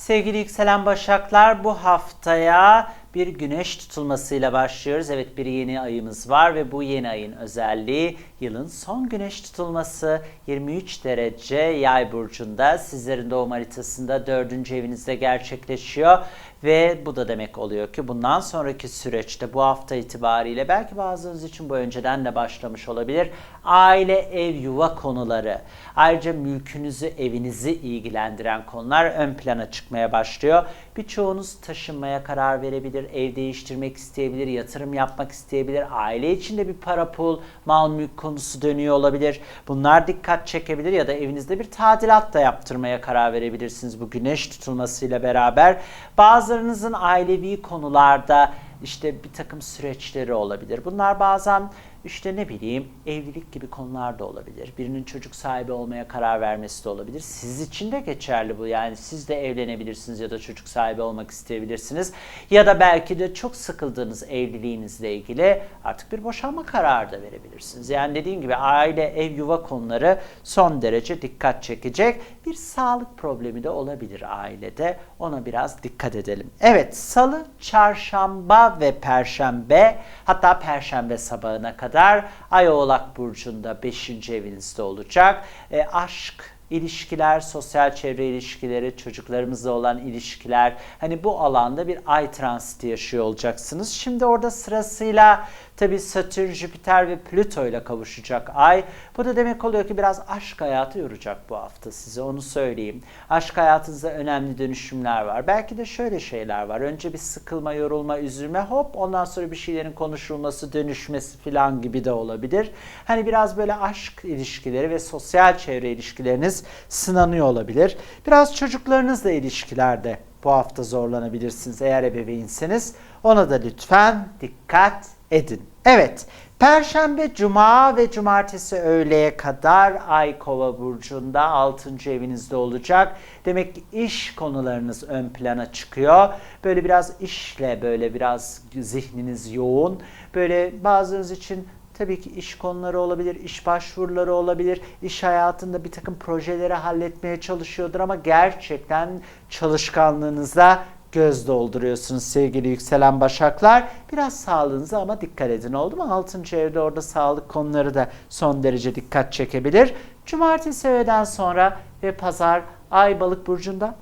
Sevgili yükselen başaklar bu haftaya bir güneş tutulmasıyla başlıyoruz. Evet bir yeni ayımız var ve bu yeni ayın özelliği yılın son güneş tutulması 23 derece yay burcunda sizlerin doğum haritasında 4. evinizde gerçekleşiyor. Ve bu da demek oluyor ki bundan sonraki süreçte bu hafta itibariyle belki bazılarınız için bu önceden de başlamış olabilir. Aile, ev, yuva konuları ayrıca mülkünüzü, evinizi ilgilendiren konular ön plana çıkmaya başlıyor. Birçoğunuz taşınmaya karar verebilir, ev değiştirmek isteyebilir, yatırım yapmak isteyebilir. Aile içinde bir para pul, mal mülk konusu dönüyor olabilir. Bunlar dikkat çekebilir ya da evinizde bir tadilat da yaptırmaya karar verebilirsiniz bu güneş tutulmasıyla beraber. Bazılarınızın ailevi konularda işte bir takım süreçleri olabilir. Bunlar bazen işte ne bileyim evlilik gibi konular da olabilir. Birinin çocuk sahibi olmaya karar vermesi de olabilir. Siz için de geçerli bu. Yani siz de evlenebilirsiniz ya da çocuk sahibi olmak isteyebilirsiniz. Ya da belki de çok sıkıldığınız evliliğinizle ilgili artık bir boşanma kararı da verebilirsiniz. Yani dediğim gibi aile, ev, yuva konuları son derece dikkat çekecek. Bir sağlık problemi de olabilir ailede. Ona biraz dikkat edelim. Evet, salı, çarşamba ve perşembe hatta perşembe sabahına kadar Ay Oğlak Burcu'nda 5. evinizde olacak. E, aşk, ilişkiler, sosyal çevre ilişkileri, çocuklarımızla olan ilişkiler. Hani bu alanda bir ay transiti yaşıyor olacaksınız. Şimdi orada sırasıyla tabii Satürn, Jüpiter ve Plüto ile kavuşacak ay. Bu da demek oluyor ki biraz aşk hayatı yoracak bu hafta size onu söyleyeyim. Aşk hayatınızda önemli dönüşümler var. Belki de şöyle şeyler var. Önce bir sıkılma, yorulma, üzülme hop ondan sonra bir şeylerin konuşulması, dönüşmesi falan gibi de olabilir. Hani biraz böyle aşk ilişkileri ve sosyal çevre ilişkileriniz sınanıyor olabilir. Biraz çocuklarınızla ilişkilerde bu hafta zorlanabilirsiniz eğer ebeveynseniz. Ona da lütfen dikkat edin. Evet, Perşembe, Cuma ve Cumartesi öğleye kadar Ay Kova burcunda 6. evinizde olacak. Demek ki iş konularınız ön plana çıkıyor. Böyle biraz işle böyle biraz zihniniz yoğun. Böyle bazılarınız için Tabii ki iş konuları olabilir, iş başvuruları olabilir, iş hayatında bir takım projeleri halletmeye çalışıyordur ama gerçekten çalışkanlığınıza göz dolduruyorsunuz sevgili yükselen başaklar. Biraz sağlığınıza ama dikkat edin oldu mu? Altıncı evde orada sağlık konuları da son derece dikkat çekebilir. Cumartesi öğleden sonra ve pazar Ay Balık burcunda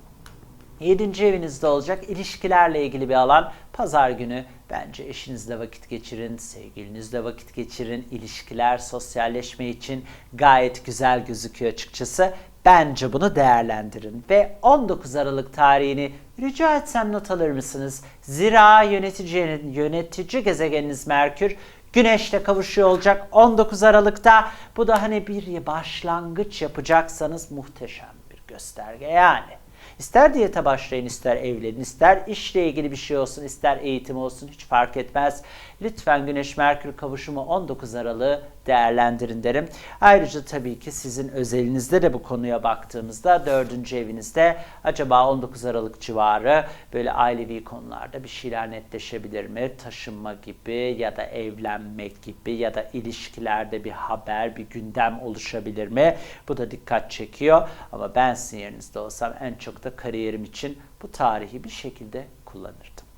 7. evinizde olacak ilişkilerle ilgili bir alan. Pazar günü bence eşinizle vakit geçirin, sevgilinizle vakit geçirin. İlişkiler, sosyalleşme için gayet güzel gözüküyor açıkçası. Bence bunu değerlendirin. Ve 19 Aralık tarihini rica etsem not alır mısınız? Zira yönetici, yönetici gezegeniniz Merkür Güneşle kavuşuyor olacak 19 Aralık'ta. Bu da hani bir başlangıç yapacaksanız muhteşem bir gösterge yani. İster diyete başlayın, ister evlenin, ister işle ilgili bir şey olsun, ister eğitim olsun hiç fark etmez. Lütfen Güneş Merkür kavuşumu 19 Aralık'ı değerlendirin derim. Ayrıca tabii ki sizin özelinizde de bu konuya baktığımızda 4. evinizde acaba 19 Aralık civarı böyle ailevi konularda bir şeyler netleşebilir mi? Taşınma gibi ya da evlenmek gibi ya da ilişkilerde bir haber, bir gündem oluşabilir mi? Bu da dikkat çekiyor. Ama ben sizin yerinizde olsam en çok da kariyerim için bu tarihi bir şekilde kullanırdım.